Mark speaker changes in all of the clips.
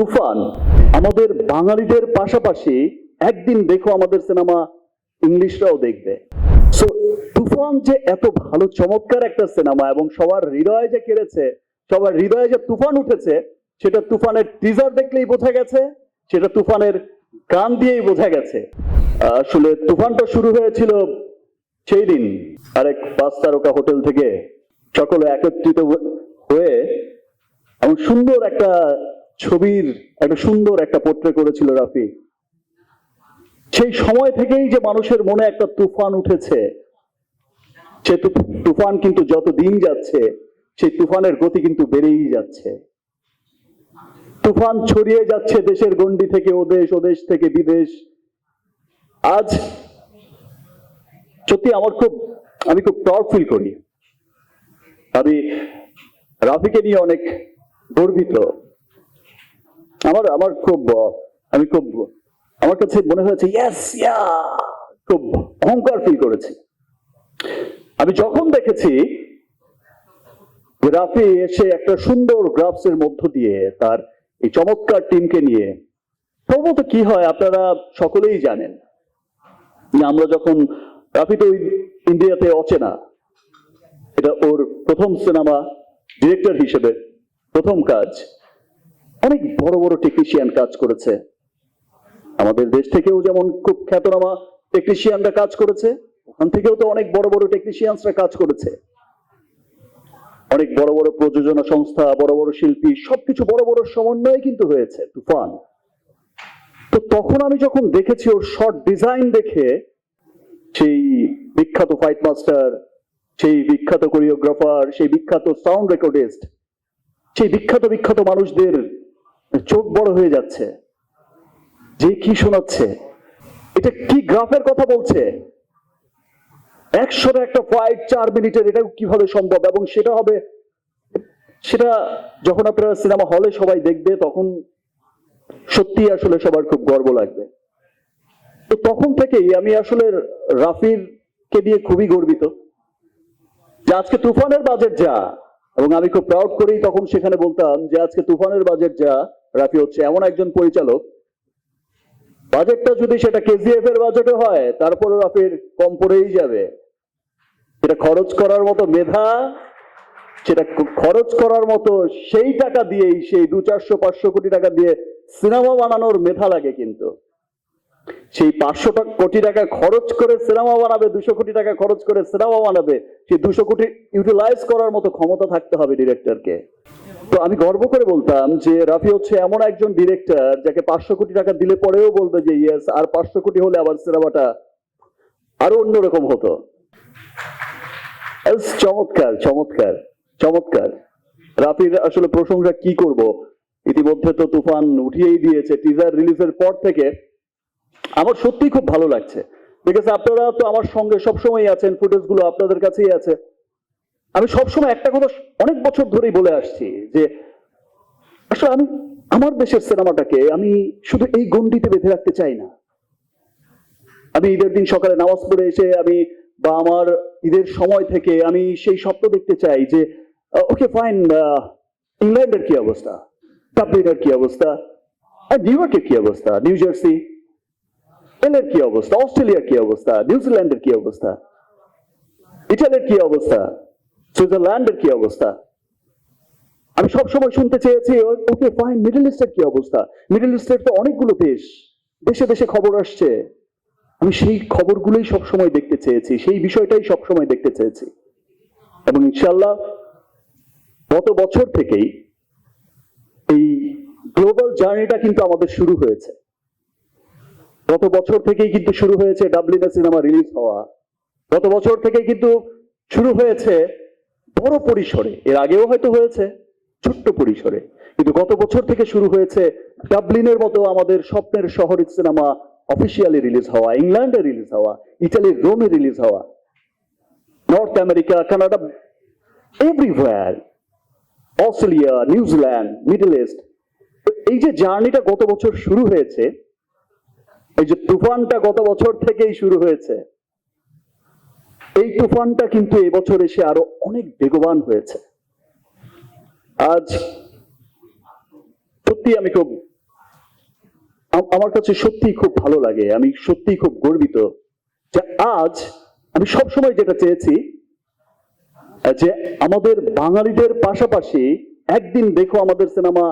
Speaker 1: তুফান। আমাদের বাঙালিদের পাশাপাশি একদিন দেখো আমাদের সিনেমা ইংলিশরাও দেখবে। সো তুফান যে এত ভালো, চমৎকার একটা সিনেমা এবং সবার হৃদয়ে যে কেড়েছে, সবার হৃদয়ে যে তুফান উঠেছে, সেটা তুফানের টিজার দেখলেই বোঝা গেছে, সেটা তুফানের গান দিয়েই বোঝা গেছে। আসলে তুফানটা শুরু হয়েছিল সেই দিন, আরেক পাঁচ তারকা হোটেল থেকে। সকলে একত্রিত হয়ে এমন সুন্দর একটা ছবির একটা সুন্দর একটা পোট্রে করেছিল রাফি। সেই সময় থেকেই যে মানুষের মনে একটা তুফান উঠেছে। সে তুফান কিন্তু যত দিন যাচ্ছে, সেই তুফানের গতি কিন্তু বেড়েই যাচ্ছে। তুফান ছড়িয়ে যাচ্ছে দেশের গন্ডি থেকে ওদেশ ওদেশ থেকে, বিদেশ। আজ সত্যি আমার খুব আমি খুব প্রাউড ফিল করি। আমি রাফিকে নিয়ে অনেক গর্বিত। আমার আমার খুব আমি খুব, আমার কাছে মনে হয়েছে ইয়েস ইয়া খুব অহংকার ফিল করেছি। আমি যখন দেখেছি রাফি এসে একটা সুন্দর গ্রাফস এর মধ্য দিয়ে তার এই চমৎকার টিমকে নিয়ে প্রথমত কি হয় আপনারা সকলেই জানেন আমরা যখন রাফি তো ইন্ডিয়াতে অচেনা, এটা ওর প্রথম সিনেমা ডিরেক্টর হিসেবে প্রথম কাজ। অনেক বড় বড় টেকনিশিয়ান কাজ করেছে। আমাদের দেশ থেকেও যেমন খুব খ্যাতনামা টেকনিশিয়ানরা কাজ করেছে, ওখান থেকেও তো অনেক বড় বড় টেকনিশিয়ানসরা কাজ করেছে। অনেক বড় বড় প্রযোজনা সংস্থা, বড় বড় শিল্পী, সবকিছু বড় বড় সমন্বয়ে কিন্তু হয়েছে, তুফান। তো তখন আমি যখন দেখেছি ওর শর্ট ডিজাইন দেখে, সেই বিখ্যাত ফাইট মাস্টার সেই বিখ্যাত কোরিওগ্রাফার সেই বিখ্যাত সাউন্ড রেকর্ডিস্ট সেই বিখ্যাত বিখ্যাত মানুষদের চোখ বড় হয়ে যাচ্ছে। যে কি শোনাচ্ছে? এটা কি গ্রাফের কথা বলছে? একশোটা একটা ফাইট চার মিনিটের এটা কীভাবে সম্ভব? এবং সেটা হবে, সেটা যখন আপনারা সিনেমা হলে সবাই দেখবে, তখন সত্যি আসলে সবার খুব গর্ব লাগবে। তো তখন থেকেই আমি আসলে রাফির কে নিয়ে খুবই গর্বিত যে আজকে তুফানের বাজেট যা, এবং আমি খুব প্রাউড করেই তখন সেখানে বলতাম যে আজকে তুফানের বাজেট যা রাফি হচ্ছে এমন একজন পরিচালক। বাজেটটা যদি সেটা কেজিএফ এর বাজেটে হয় তারপরে রাফির কম পড়েই যাবে। সেটা খরচ করার মতো মেধা, সেটা খরচ করার মতো সেই টাকা দিয়েই, সেই দু চারশো, পাঁচশো কোটি টাকা দিয়ে সিনেমা বানানোর মেধা লাগে কিন্তু। সেই পাঁচশো কোটি টাকা খরচ করে সিনেমা বানাবে, দুশো কোটি টাকা খরচ করে সিনেমা বানাবে, সেই দুশো কোটি ইউটিলাইজ করার মতো ক্ষমতা থাকতে হবে ডিরেক্টরকে তো আমি গর্ব করে বলতাম যে রাফি হচ্ছে এমন একজন ডিরেক্টর যাকে পাঁচশো কোটি টাকা দিলে পরেও বলবে যে ইয়েস আর পাঁচশো কোটি হলে আবার সিনেমাটা আরও অন্যরকম হতো। চমৎকার চমৎকার চমৎকার। রাফির আসলে প্রশংসা কি করব? ইতিমধ্যে তো তুফান উঠিয়েই দিয়েছে। টিজার রিলিজের পর থেকে আমার সত্যি খুব ভালো লাগছে। বিকজ আপনারা তো আমার সঙ্গে সবসময় আছেন ফুটেজগুলো আপনাদের কাছেই আছে। আমি সবসময় একটা কথা অনেক বছর ধরেই বলে আসছি যে, আসলে আমি, আমার দেশের সিনেমাটাকে আমি শুধু এই গণ্ডিতে বেঁধে রাখতে চাই না। আমি ঈদের দিন সকালে নামাজ পড়ে এসে আমি বা আমার ঈদের সময় থেকে আমি সেই স্বপ্ন দেখতে চাই যে ওকে ফাইন ইংল্যান্ডের কি অবস্থা? ডাবলিনের কি অবস্থা? নিউ ইয়র্কের কি অবস্থা? নিউ জার্সি এলের কি অবস্থা অস্ট্রেলিয়ার কি অবস্থা নিউজিল্যান্ডের কি অবস্থা ইটালির কি অবস্থা সুইজারল্যান্ডের কি অবস্থা আমি সবসময় শুনতে চেয়েছি ওকে ফাইন মিডল ইস্টের কি অবস্থা মিডল ইস্টের তো অনেকগুলো দেশ, দেশে দেশে খবর আসছে। আমি সেই খবরগুলোই সবসময় দেখতে চেয়েছি, সেই বিষয়টাই সবসময় দেখতে চেয়েছি। এবং ইনশাল্লাহ গত বছর থেকেই এই গ্লোবাল জার্নিটা কিন্তু আমাদের শুরু হয়েছে। গত বছর থেকেই কিন্তু শুরু হয়েছে ডাবলিনে সিনেমা রিলিজ হওয়া। গত বছর থেকেই কিন্তু শুরু হয়েছে বড় পরিসরে। এর আগেও হয়তো হয়েছে, ছোট্ট পরিসরে। কিন্তু গত বছর থেকে শুরু হয়েছে ডাবলিনের মতো আমাদের স্বপ্নের শহরের সিনেমা অফিসিয়ালি রিলিজ হওয়া, ইংল্যান্ডে রিলিজ হওয়া, ইটালির রোমে রিলিজ হওয়া, north America, Canada, everywhere, Australia, New Zealand, middle east. এই যে জার্নিটা গত বছর শুরু হয়েছে এই যে তুফানটা গত বছর থেকেই শুরু হয়েছে, এই তুফানটা কিন্তু এবছর এসে আরও অনেক বেগবান হয়েছে। আজ সত্যি আমি খুব আমার কাছে সত্যি খুব ভালো লাগে, আমি সত্যি খুব গর্বিত যে আজ আমি সবসময় যেটা চেয়েছি, যে আমাদের বাঙালিদের পাশাপাশি একদিন দেখো আমাদের সিনেমা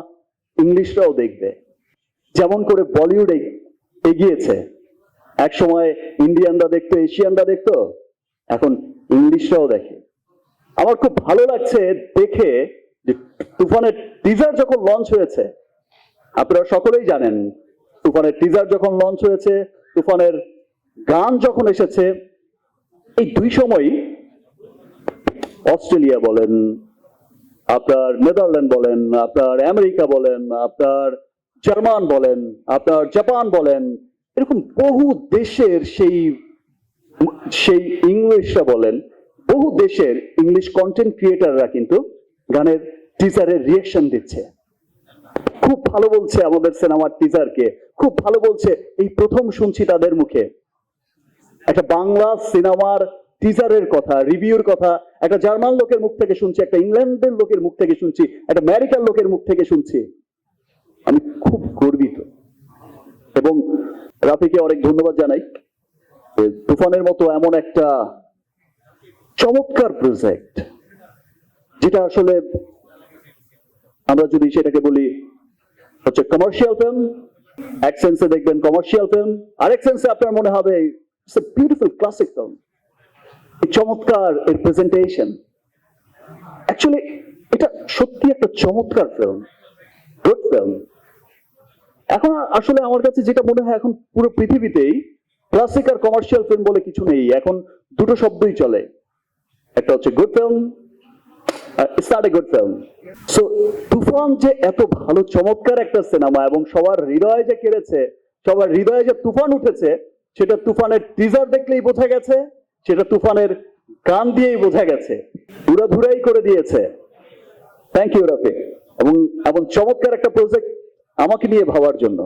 Speaker 1: ইংলিশরাও দেখবে। যেমন করে বলিউড এগিয়েছে। এক সময় ইন্ডিয়ানরা দেখতো, এশিয়ানরা দেখতো, এখন ইংলিশরাও দেখে। আমার খুব ভালো লাগছে দেখে যে তুফানের টিজার যখন লঞ্চ হয়েছে, আপনারা সকলেই জানেন, তুফানের টিজার যখন লঞ্চ হয়েছে, তুফানের গান যখন এসেছে, এই দুই সময়ই অস্ট্রেলিয়া বলেন, আপনার নেদারল্যান্ড বলেন, আপনার আমেরিকা বলেন, আপনার জার্মান বলেন, আপনার জাপান বলেন, এরকম বহু দেশের সেই সেই ইংলিশরা বলেন, বহু দেশের ইংলিশ কন্টেন্ট ক্রিয়েটাররা কিন্তু গানের টিজারের রিয়েকশন দিচ্ছে। খুব ভালো বলছে আমাদের সিনেমার টিজারকে খুব ভালো বলছে। এই প্রথম শুনছি তাদের মুখে। একটা বাংলা সিনেমার টিজারের কথা রিভিউর কথা, একটা জার্মান লোকের মুখ থেকে শুনছি, একটা ইংল্যান্ডের লোকের মুখ থেকে শুনছি, একটা আমেরিকার লোকের মুখ থেকে শুনছি। আমি খুব গর্বিত। এবং রাফিকে অনেক ধন্যবাদ জানাই। তুফানের মতো এমন একটা চমৎকার প্রজেক্ট যেটা আসলে আমরা যদি সেটাকে বলি হচ্ছে কমার্শিয়াল ফিল্ম এক সেন্সে দেখবেন কমার্শিয়াল ফিল্ম আরেক সেন্সে আপনার মনে হবে বিউটিফুল ক্লাসিক ফিল্ম চমৎকার এর প্রেজেন্টেশন অ্যাকচুয়ালি এটা সত্যি একটা চমৎকার ফিল্ম গুড ফিল্ম এখন আসলে আমার কাছে যেটা মনে হয় এখন পুরো পৃথিবীতেই ক্লাসিক আর কমার্শিয়াল ফিল্ম বলে কিছু নেই। এখন দুটো শব্দই চলে। একটা হচ্ছে good film not a good film so Toofan যে এত ভালো, চমৎকার একটা সিনেমা এবং সবার হৃদয়ে যে কেড়েছে, সবার হৃদয়ে যে তুফান উঠেছে, সেটা তুফানের টিজার দেখলেই বোঝা গেছে, সেটা তুফানের গান দিয়েই বোঝা গেছে। উড়াধুরাই করে দিয়েছে। থ্যাংক ইউ রাফি এবং এমন চমৎকার একটা প্রজেক্ট আমাকে নিয়ে ভাবার জন্য।